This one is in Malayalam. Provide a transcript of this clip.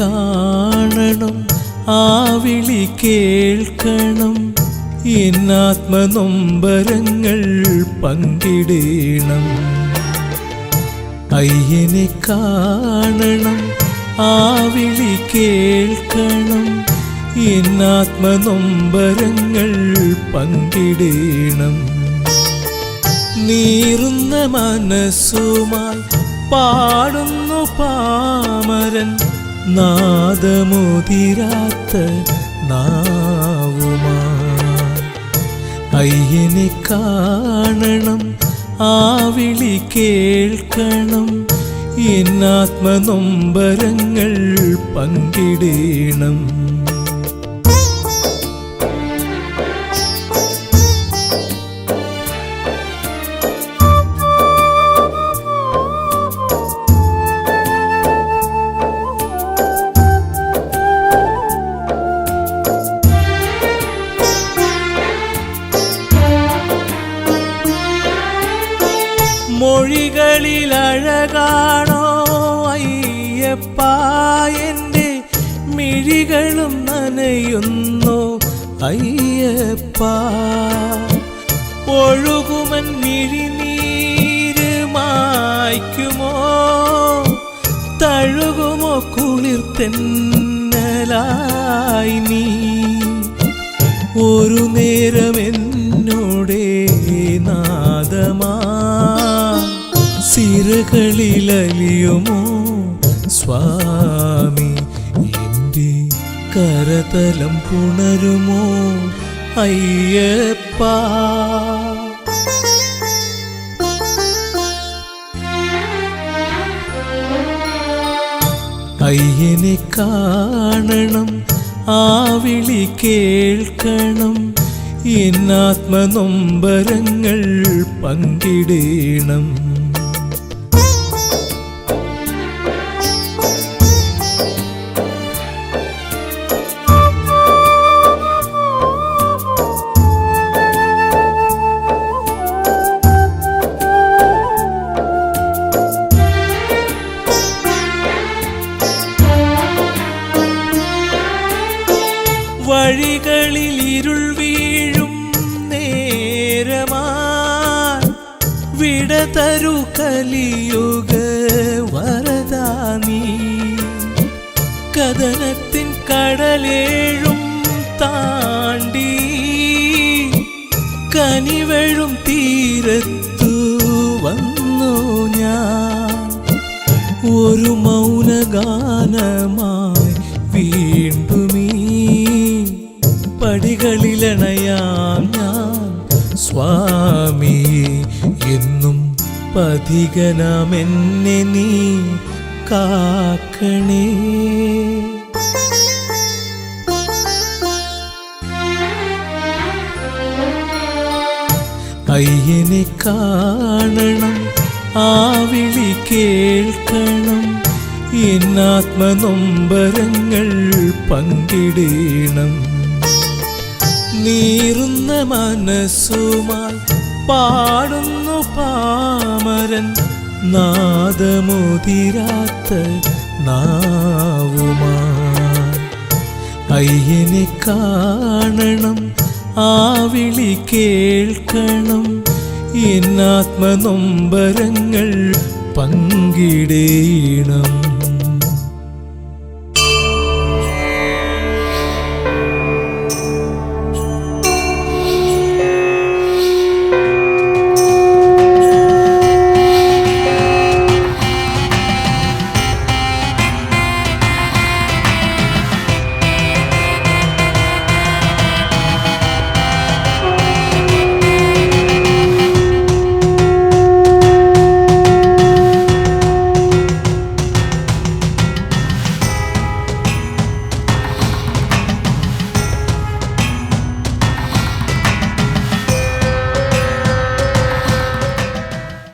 കാണണം ആ വിളി കേൾക്കണം. എന്നാത്മനൊമ്പരങ്ങൾ പങ്കിടേണം. അയ്യനെ കാണണം ആ വിളി കേൾക്കണം. എന്നാത്മനൊമ്പരങ്ങൾ പങ്കിടേണം. നീറുന്ന മനസ്സുമായി പാടുന്നു പാമരൻ. നാദമുതിരാത്ത നാവുമാ. അയ്യനെ കാണണം ആ വിളി കേൾക്കണം. എന്നാത്മനൊമ്പരങ്ങൾ പങ്കിടേണം. മൊഴികളിൽ അഴകാണോ അയ്യപ്പ? എന്റെ മിഴികളും നനയുന്നു അയ്യപ്പ. ഒഴുകുമൻ മിഴിനീര് മായ്ക്കുമോ? തഴുകുമോ കുളിർത്തെന്നലായി നീ? ഒരു നേരം എന്നോടേ നാദമാ സിരകളിലലിയുമോ സ്വാമി എന്റെ കരതലം പുണരുമോ? അയ്യപ്പ. അയ്യനെ കാണണം ആ വിളി കേൾക്കണം. എന്നാത്മനൊമ്പരങ്ങൾ പങ്കിടേണം. വിട തരു കലിയുക വരദാനീ കഥനത്തിൻ കടലേഴും താണ്ടി കനിവഴും തീരത്തു വന്നു ഞാൻ. ഒരു മൗനഗാനമായി വീണ്ടുമീ പടികളിലണയാം ഞാൻ. സ്വാമി എന്നും പതികനാമെന്നെ നീ കാക്കണേ. അയ്യനെ കാണണം ആ വിളി കേൾക്കണം. എന്നാത്മനൊമ്പരങ്ങൾ പങ്കിടേണം. നീറുന്ന മനസ്സുമായി പാടുന്നു പാമരൻ നാദമുതിരാത്ത നാവുമായി അയ്യനെ കാണണം ആ വിളി കേൾക്കണം. എന്നാത്മനൊമ്പരങ്ങൾ പങ്കിടേണം.